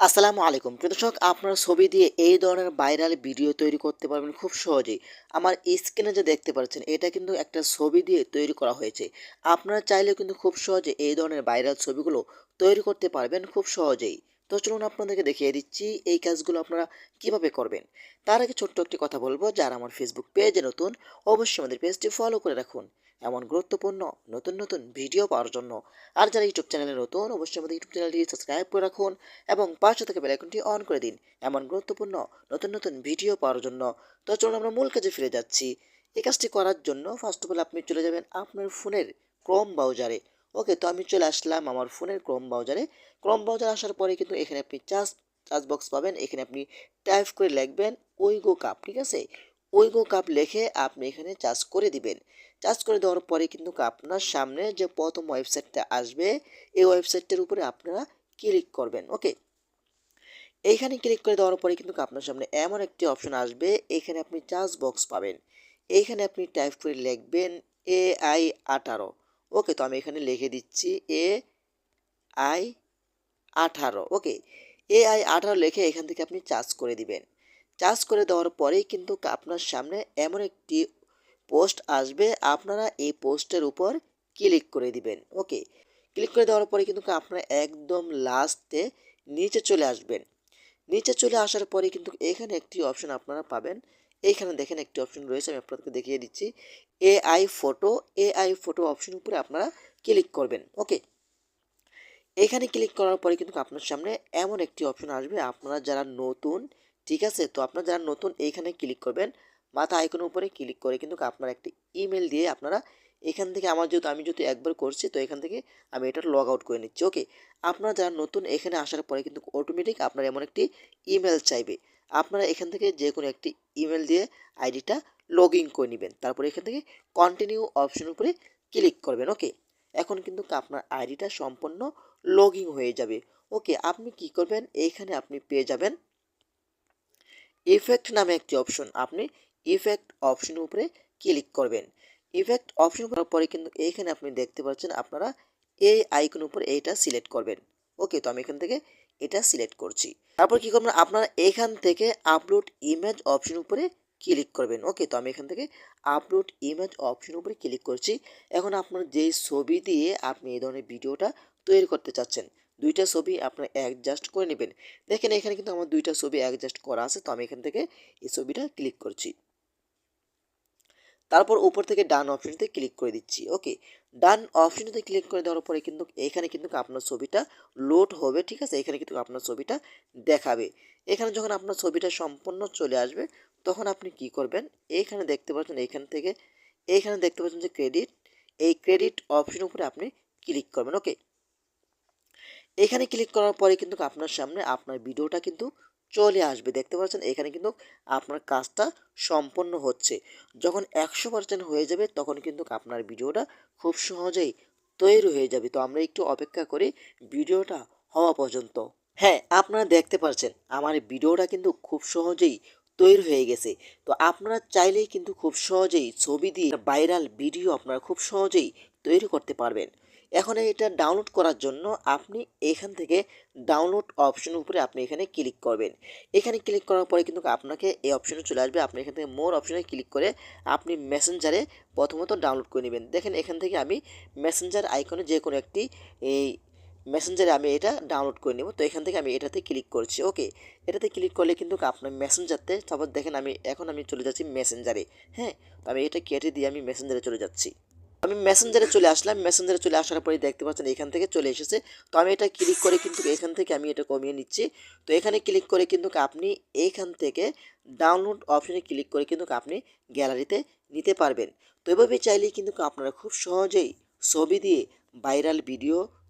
আসসালামু আলাইকুম। দর্শক, আপনার ছবি দিয়ে এই ধরনের ভাইরাল ভিডিও তৈরি করতে পারবেন খুব সহজেই। আমার স্ক্রিনে যে দেখতে পাচ্ছেন, এটা কিন্তু একটা ছবি দিয়ে তৈরি করা হয়েছে। আপনারা চাইলে কিন্তু খুব সহজে এই ধরনের ভাইরাল ছবিগুলো তৈরি করতে পারবেন খুব সহজেই। তো চলুন আপনাদেরকে দেখিয়ে দিচ্ছি এই কাজগুলো আপনারা কীভাবে করবেন। তার আগে ছোট্ট একটি কথা বলব, যারা আমার ফেসবুক পেজে নতুন, অবশ্যই আমাদের পেজটি ফলো করে রাখুন। এমন গুরুত্বপূর্ণ, নতুন নতুন ভিডিও পাওয়ার জন্য। আর যারা ইউটিউব চ্যানেলে নতুন, অবশ্যই আমাদের ইউটিউব চ্যানেলটি সাবস্ক্রাইব করে রাখুন এবং পাশে থেকে বেলাইকনটি অন করে দিন। এমন গুরুত্বপূর্ণ, নতুন নতুন ভিডিও পাওয়ার জন্য। তো চলুন আমরা মূল কাজে ফিরে যাচ্ছি। এই কাজটি করার জন্য ফার্স্ট অফ অল আপনি চলে যাবেন আপনার ফোনের ক্রোম ব্রাউজারে ওকে তো আমি চলে আসলাম আমার ফোনের ক্রোম ব্রাউজারে ক্রোম ব্রাউজার আসার পরে কিন্তু এখানে আপনি চার্জ চার্জ বক্স পাবেন। এখানে আপনি টাইপ করে লিখবেন ওইগো কাপ ঠিক আছে? ওইগো কাপ লিখে আপনি এখানে চার্জ করে দিবেন। চার্জ করে দেওয়ার পরে কিন্তু আপনার সামনে যে প্রথম ওয়েবসাইটটা আসবে, এই ওয়েবসাইটটার উপরে আপনারা ক্লিক করবেন ওকে এইখানে ক্লিক করে দেওয়ার পরে কিন্তু আপনার সামনে এমন একটি অপশন আসবে, এখানে আপনি চার্জ বক্স পাবেন। এইখানে আপনি টাইপ করে লিখবেন এ আই আঠারো। ওকে তো আমি এখানে লিখে দিচ্ছি এ আই আঠারো। ওকে এ আই আঠারো লিখে এখান থেকে আপনি চার্জ করে দিবেন। চার্জ করে দেওয়ার পরেই কিন্তু আপনার সামনে এমন একটি পোস্ট আসবে, আপনারা এই পোস্টের উপর ক্লিক করে দিবেন। ওকে ক্লিক করে দেওয়ার পরে কিন্তু আপনারা একদম লাস্টে নিচে চলে আসবেন। নিচে চলে আসার পরে কিন্তু এখানে একটি অপশন আপনারা পাবেন। এইখানে দেখেন একটি অপশন রয়েছে, আমি আপনাদেরকে দেখিয়ে দিচ্ছি। AI photo AI photo option উপরে আপনারা ক্লিক করবেন ওকে এখানে ক্লিক করার পরে কিন্তু আপনার সামনে এমন একটি অপশন আসবে, আপনারা যারা নতুন, ঠিক আছে? তো আপনারা যারা নতুন এইখানে ক্লিক করবেন, মাথা আইকনের উপরে ক্লিক করে কিন্তু আপনার একটি ইমেল দিয়ে আপনারা এখান থেকে, আমার যেহেতু, আমি যেহেতু একবার করছি, তো এখান থেকে আমি এটা লগ আউট করে নিচ্ছি ওকে আপনারা যারা নতুন, এখানে আসার পরে কিন্তু অটোমেটিক আপনার এমন একটি ইমেল চাইবে। আপনারা এখান থেকে যে কোনো একটি ইমেল দিয়ে আইডিটা লগ ইন করে নেবেন। তারপরে এখান থেকে কন্টিনিউ অপশনের উপরে ক্লিক করবেন ওকে এখন কিন্তু আপনার আইডিটা সম্পূর্ণ লগ হয়ে যাবে ওকে আপনি কি করবেন? এইখানে আপনি পেয়ে যাবেন ইফেক্ট নামে একটি অপশন আপনি ইফেক্ট অপশনের উপরে ক্লিক করবেন। ইফেক্ট অপশন করার পরে কিন্তু এইখানে আপনি দেখতে পাচ্ছেন আপনারা এই আইকন উপরে এইটা সিলেক্ট করবেন ওকে তো আমি এখান থেকে এটা সিলেক্ট করছি। তারপর কি করবেন? আপনারা এখান থেকে আপলোড ইমেজ অপশন উপরে ক্লিক করবেন। ওকে তো আমি এখান থেকে আপলোড ইমেজ অপশন উপরে ক্লিক করছি। এখন আপনার যেই ছবি দিয়ে আপনি এই ধরনের ভিডিওটা তৈরি করতে চাচ্ছেন, দুইটা ছবি আপনার অ্যাডজাস্ট করে নেবেন। দেখেন, এখানে কিন্তু আমার দুইটা ছবি অ্যাডজাস্ট করা আছে, তো আমি এখান থেকে এই ছবিটা ক্লিক করছি। তারপর উপর থেকে ডান অপশনতে ক্লিক করে দিচ্ছি। ওকে ডান অপশনতে ক্লিক করে দেওয়ার পরে কিন্তু এখানে কিন্তু আপনার ছবিটা লোড হবে, ঠিক আছে? এখানে কিন্তু আপনার ছবিটা দেখাবে। এখানে যখন আপনার ছবিটা সম্পূর্ণ চলে আসবে তখন আপনি কি করবেন? এইখানে দেখতে পাচ্ছেন, এইখান থেকে, এইখানে দেখতে পাচ্ছেন যে ক্রেডিট এই ক্রেডিট অপশন উপরে আপনি ক্লিক করবেন ওকে এখানে ক্লিক করার পরে কিন্তু আপনার সামনে আপনার ভিডিওটা কিন্তু চলে আসবে। দেখতে পাচ্ছেন, এখানে কিন্তু আপনার কাজটা সম্পন্ন হচ্ছে। যখন একশো পার্সেন্ট হয়ে যাবে, তখন কিন্তু আপনার ভিডিওটা খুব সহজেই তৈরি হয়ে যাবে। তো আমরা একটু অপেক্ষা করি ভিডিওটা হওয়া পর্যন্ত। হ্যাঁ আপনারা দেখতে পাচ্ছেন, আমার ভিডিওটা কিন্তু খুব সহজেই তৈরি হয়ে গেছে। তো আপনারা চাইলেই কিন্তু খুব সহজেই ছবি দিয়ে ভাইরাল ভিডিও আপনারা খুব সহজেই তৈরি করতে পারবেন। এখন এটা ডাউনলোড করার জন্য আপনি এখান থেকে ডাউনলোড অপশন উপরে আপনি এখানে ক্লিক করবেন। এখানে ক্লিক করার পরে কিন্তু আপনাকে এই অপশনে চলে আসবে। আপনি এখান থেকে মোর অপশনে ক্লিক করে আপনি মেসেঞ্জারে প্রথমত ডাউনলোড করে নেবেন। দেখেন এখান থেকে আমি মেসেঞ্জার আইকনে যে কোনো একটি এই মেসেঞ্জারে আমি এটা ডাউনলোড করে নেব। তো এখান থেকে আমি এটাতে ক্লিক করছি। ওকে এটাতে ক্লিক করলে কিন্তু আপনার মেসেঞ্জারতে তারপর দেখেন আমি, এখন আমি চলে যাচ্ছি মেসেঞ্জারে হ্যাঁ তো আমি এটা কেটে দিয়ে আমি মেসেঞ্জারে চলে যাচ্ছি। আমি মেসেঞ্জারে চলে আসলাম। মেসেঞ্জারে চলে আসার পরে দেখতে পাচ্ছেন এখান থেকে চলে এসেছে। তো আমি এটা ক্লিক করে কিন্তু এখান থেকে আমি এটা কমিয়ে নিচ্ছি। তো এখানে ক্লিক করে কিন্তু আপনি এইখান থেকে ডাউনলোড অপশনে ক্লিক করে কিন্তু আপনি গ্যালারিতে নিতে পারবেন। তো এভাবে চাইলেই কিন্তু আপনারা খুব সহজেই ছবি দিয়ে ভাইরাল ভিডিও